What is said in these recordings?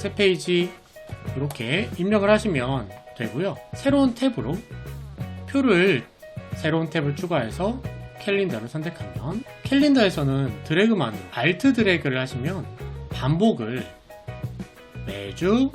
새 페이지 이렇게 입력을 하시면 되고요. 새로운 탭으로 표를 새로운 탭을 추가해서 캘린더를 선택하면 캘린더에서는 드래그만으로 알트 드래그를 하시면 반복을 매주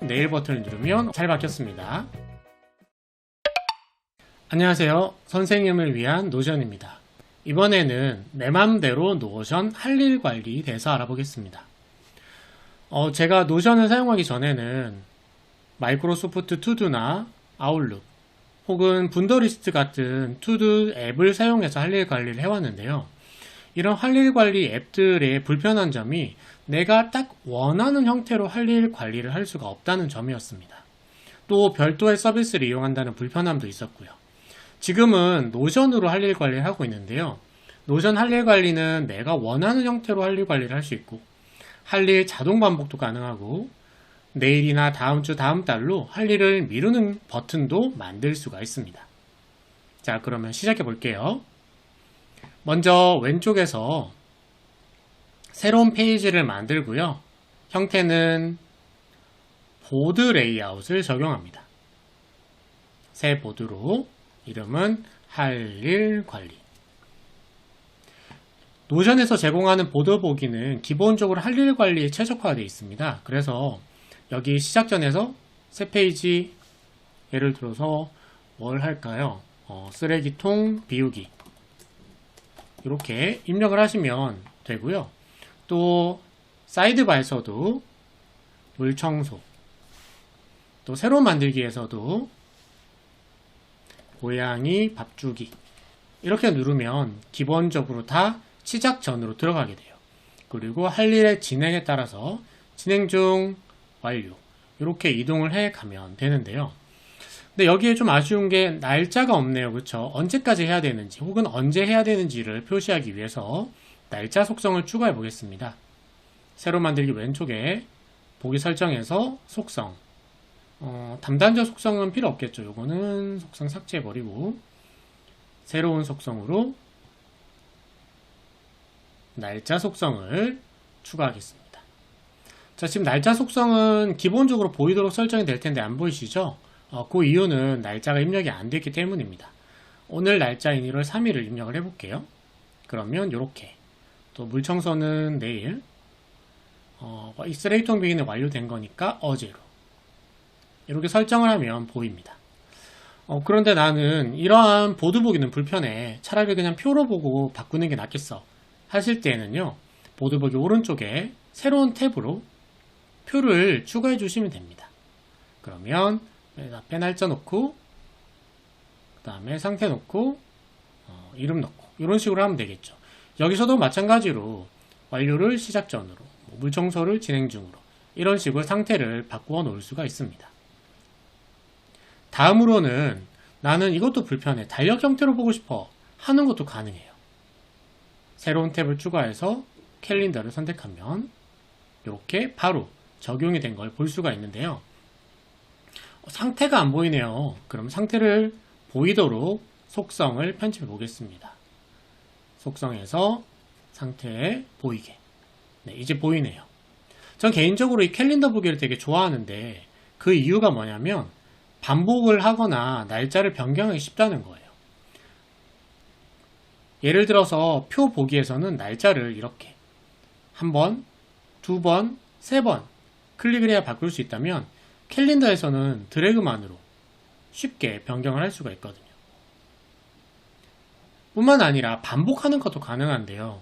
네일 버튼을 누르면 잘 바뀌었습니다. 안녕하세요. 선생님을 위한 노션입니다. 이번에는 내 맘대로 노션 할 일 관리에 대해서 알아보겠습니다. 어, 제가 노션을 사용하기 전에는 마이크로소프트 투두나 아웃룩 혹은 분더리스트 같은 투두 앱을 사용해서 할 일 관리를 해왔는데요. 이런 할 일 관리 앱들의 불편한 점이 내가 딱 원하는 형태로 할 일 관리를 할 수가 없다는 점이었습니다. 또 별도의 서비스를 이용한다는 불편함도 있었고요. 지금은 노션으로 할 일 관리를 하고 있는데요. 노션 할 일 관리는 내가 원하는 형태로 할 일 관리를 할 수 있고, 할 일 자동 반복도 가능하고, 내일이나 다음 주 다음 달로 할 일을 미루는 버튼도 만들 수가 있습니다. 자, 그러면 시작해 볼게요. 먼저 왼쪽에서 새로운 페이지를 만들고요. 형태는 보드 레이아웃을 적용합니다. 새 보드로 이름은 할 일 관리. 노션에서 제공하는 보드 보기는 기본적으로 할일 관리에 최적화되어 있습니다. 그래서 여기 시작 전에서 새 페이지 예를 들어서 뭘 할까요? 어, 쓰레기통 비우기 이렇게 입력을 하시면 되고요. 또 사이드바에서도 물 청소 또 새로 만들기에서도 고양이 밥 주기 이렇게 누르면 기본적으로 다 시작 전으로 들어가게 돼요. 그리고 할 일의 진행에 따라서 진행 중 완료 이렇게 이동을 해 가면 되는데요. 근데 여기에 좀 아쉬운 게 날짜가 없네요. 그렇죠? 언제까지 해야 되는지 혹은 언제 해야 되는지를 표시하기 위해서 날짜 속성을 추가해 보겠습니다. 새로 만들기 왼쪽에 보기 설정에서 속성 어, 담당자 속성은 필요 없겠죠. 요거는 속성 삭제해 버리고 새로운 속성으로 날짜 속성을 추가하겠습니다. 자, 지금 날짜 속성은 기본적으로 보이도록 설정이 될 텐데 안 보이시죠? 어, 그 이유는 날짜가 입력이 안 됐기 때문입니다. 오늘 날짜인 1월 3일을 입력을 해볼게요. 그러면 이렇게 또 물청소는 내일 어, 이 쓰레기통 비기는 완료된 거니까 어제로 이렇게 설정을 하면 보입니다. 어, 그런데 나는 이러한 보드 보기는 불편해. 차라리 그냥 표로 보고 바꾸는 게 낫겠어. 하실 때에는요, 보드 보기 오른쪽에 새로운 탭으로 표를 추가해 주시면 됩니다. 그러면 앞에 날짜 놓고, 그 다음에 상태 놓고, 어, 이름 넣고, 이런 식으로 하면 되겠죠. 여기서도 마찬가지로 완료를 시작 전으로, 뭐 물청소를 진행 중으로, 이런 식으로 상태를 바꾸어 놓을 수가 있습니다. 다음으로는 나는 이것도 불편해. 달력 형태로 보고 싶어. 하는 것도 가능해요. 새로운 탭을 추가해서 캘린더를 선택하면 이렇게 바로 적용이 된 걸 볼 수가 있는데요. 상태가 안 보이네요. 그럼 상태를 보이도록 속성을 편집해 보겠습니다. 속성에서 상태 보이게. 네, 이제 보이네요. 전 개인적으로 이 캘린더 보기를 되게 좋아하는데 그 이유가 뭐냐면 반복을 하거나 날짜를 변경하기 쉽다는 거예요. 예를 들어서 표 보기에서는 날짜를 이렇게 한 번, 두 번, 세 번 클릭을 해야 바꿀 수 있다면 캘린더에서는 드래그만으로 쉽게 변경을 할 수가 있거든요. 뿐만 아니라 반복하는 것도 가능한데요.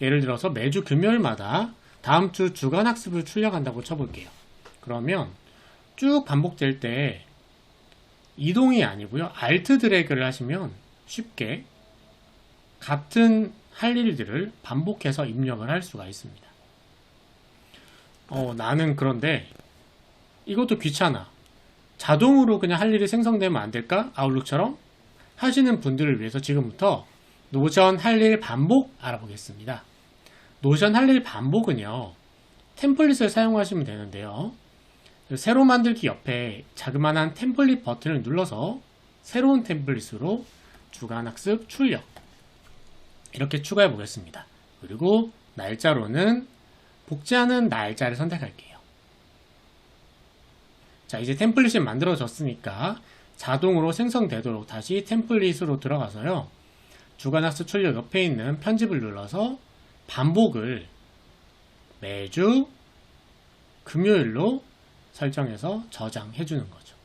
예를 들어서 매주 금요일마다 다음 주 주간 학습을 출력한다고 쳐볼게요. 그러면 쭉 반복될 때 이동이 아니고요. 알트 드래그를 하시면 쉽게 같은 할 일들을 반복해서 입력을 할 수가 있습니다. 어, 나는 그런데 이것도 귀찮아. 자동으로 그냥 할 일이 생성되면 안 될까? 아웃룩처럼? 하시는 분들을 위해서 지금부터 노션 할 일 반복 알아보겠습니다. 노션 할 일 반복은요, 템플릿을 사용하시면 되는데요. 새로 만들기 옆에 자그마한 템플릿 버튼을 눌러서 새로운 템플릿으로 주간 학습 출력 이렇게 추가해 보겠습니다. 그리고 날짜로는 복제하는 날짜를 선택할게요. 자, 이제 템플릿이 만들어졌으니까 자동으로 생성되도록 다시 템플릿으로 들어가서요. 주간학습 출력 옆에 있는 편집을 눌러서 반복을 매주 금요일로 설정해서 저장해 주는 거죠.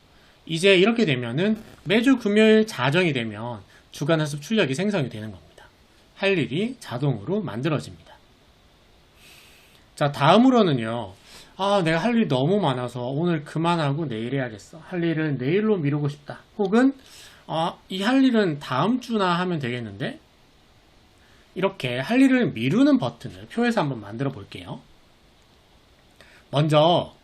이제 이렇게 되면은 매주 금요일 자정이 되면 주간학습 출력이 생성이 되는 겁니다. 할 일이 자동으로 만들어집니다. 자, 다음으로는요. 아, 내가 할 일이 너무 많아서 오늘 그만하고 내일 해야겠어. 할 일은 내일로 미루고 싶다. 혹은 아, 이 할 일은 다음 주나 하면 되겠는데? 이렇게 할 일을 미루는 버튼을 표에서 한번 만들어 볼게요. 먼저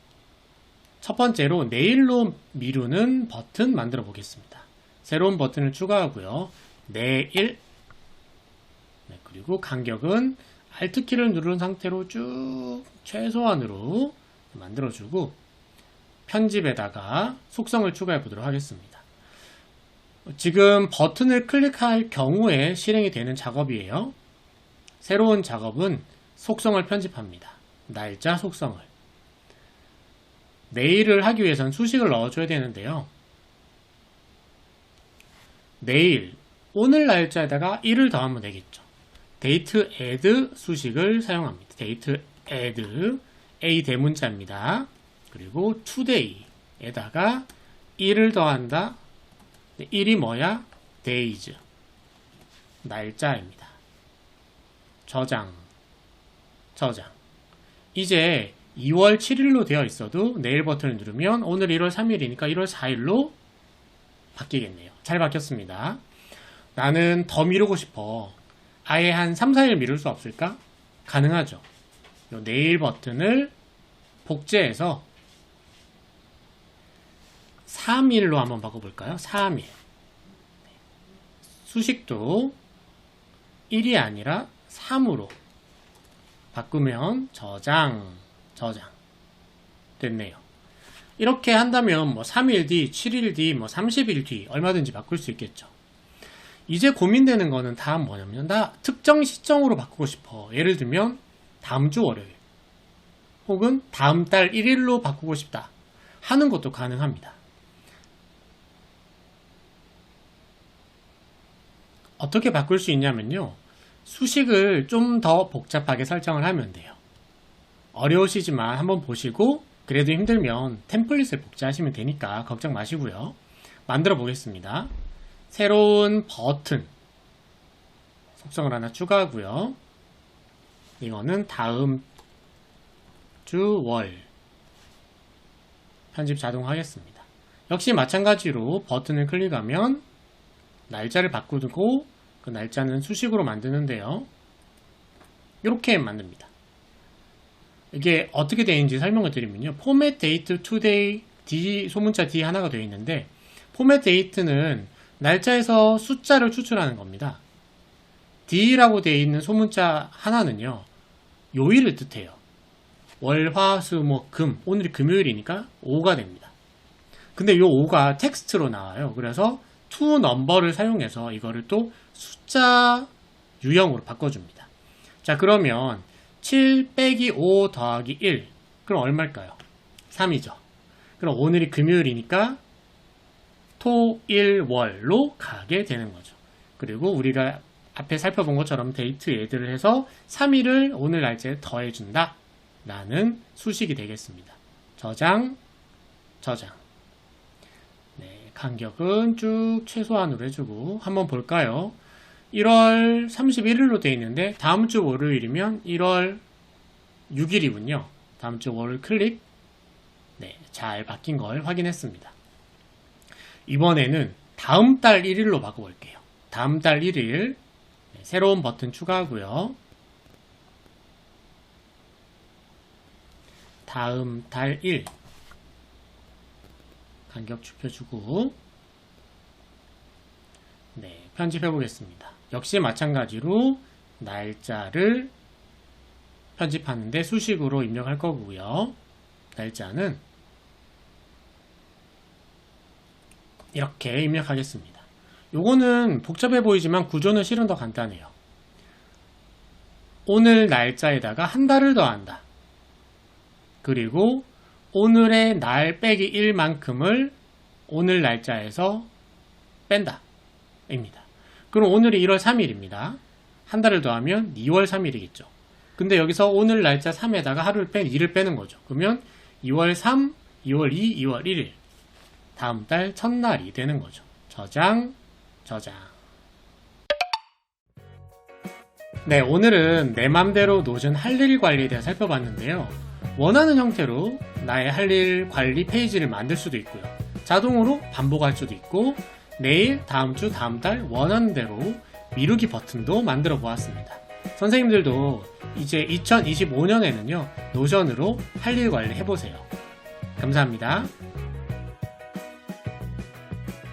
첫 번째로 내일로 미루는 버튼 만들어 보겠습니다. 새로운 버튼을 추가하고요. 내일 네, 그리고 간격은 Alt키를 누른 상태로 쭉 최소한으로 만들어주고 편집에다가 속성을 추가해 보도록 하겠습니다. 지금 버튼을 클릭할 경우에 실행이 되는 작업이에요. 새로운 작업은 속성을 편집합니다. 날짜 속성을. 내일을 하기 위해선 수식을 넣어줘야 되는데요. 내일, 오늘 날짜에다가 1을 더하면 되겠죠. 데이트 add 수식을 사용합니다. 데이트 add a 대문자입니다. 그리고 today에다가 1을 더한다. 1이 뭐야? days. 날짜입니다. 저장. 저장. 이제 2월 7일로 되어 있어도 내일 버튼을 누르면 오늘 1월 3일이니까 1월 4일로 바뀌겠네요. 잘 바뀌었습니다. 나는 더 미루고 싶어. 아예 한 3, 4일 미룰 수 없을까? 가능하죠. 요 내일 버튼을 복제해서 3일로 한번 바꿔볼까요? 3일. 수식도 1이 아니라 3으로 바꾸면 저장, 저장. 됐네요. 이렇게 한다면 뭐 3일 뒤, 7일 뒤, 뭐 30일 뒤 얼마든지 바꿀 수 있겠죠. 이제 고민되는 거는 다음 뭐냐면 나 특정 시점으로 바꾸고 싶어. 예를 들면 다음 주 월요일 혹은 다음 달 1일로 바꾸고 싶다 하는 것도 가능합니다. 어떻게 바꿀 수 있냐면요. 수식을 좀 더 복잡하게 설정을 하면 돼요. 어려우시지만 한번 보시고 그래도 힘들면 템플릿을 복제하시면 되니까 걱정 마시고요. 만들어 보겠습니다. 새로운 버튼 속성을 하나 추가하고요. 이거는 다음 주 월 편집 자동 하겠습니다. 역시 마찬가지로 버튼을 클릭하면 날짜를 바꾸고 그 날짜는 수식으로 만드는데요. 이렇게 만듭니다. 이게 어떻게 되는지 설명을 드리면요. 포맷 데이트 투데이 D 소문자 D 하나가 되어 있는데 포맷 데이트는 날짜에서 숫자를 추출하는 겁니다. D라고 되어 있는 소문자 하나는요. 요일을 뜻해요. 월, 화, 수, 목, 금. 오늘이 금요일이니까 5가 됩니다. 근데 요 5가 텍스트로 나와요. 그래서 to number를 사용해서 이거를 또 숫자 유형으로 바꿔줍니다. 자, 그러면 7 빼기 5 더하기 1. 그럼 얼마일까요? 3이죠. 그럼 오늘이 금요일이니까 토, 일, 월로 가게 되는 거죠. 그리고 우리가 앞에 살펴본 것처럼 데이트 애들을 해서 3일을 오늘 날짜에 더해준다. 라는 수식이 되겠습니다. 저장, 저장. 네, 간격은 쭉 최소한으로 해주고 한번 볼까요? 1월 31일로 되어 있는데 다음 주 월요일이면 1월 6일이군요. 다음 주 월요일 클릭. 네, 잘 바뀐 걸 확인했습니다. 이번에는 다음 달 1일로 바꿔볼게요. 다음 달 1일 네, 새로운 버튼 추가하고요. 다음 달 1. 간격 좁혀주고 네, 편집해 보겠습니다. 역시 마찬가지로 날짜를 편집하는데 수식으로 입력할 거고요. 날짜는 이렇게 입력하겠습니다. 요거는 복잡해 보이지만 구조는 실은 더 간단해요. 오늘 날짜에다가 한 달을 더한다. 그리고 오늘의 날 빼기 1만큼을 오늘 날짜에서 뺀다. 입니다. 그럼 오늘이 1월 3일입니다. 한 달을 더하면 2월 3일이겠죠. 근데 여기서 오늘 날짜 3에다가 하루를 뺀 2를 빼는 거죠. 그러면 2월 3, 2월 2, 2월 1일. 다음 달 첫날이 되는 거죠. 저장, 저장. 네, 오늘은 내 맘대로 노션 할일 관리에 대해 살펴봤는데요. 원하는 형태로 나의 할 일 관리 페이지를 만들 수도 있고요. 자동으로 반복할 수도 있고, 내일, 다음 주, 다음 달 원하는 대로 미루기 버튼도 만들어 보았습니다. 선생님들도 이제 2025년에는요, 노션으로 할 일 관리 해보세요. 감사합니다.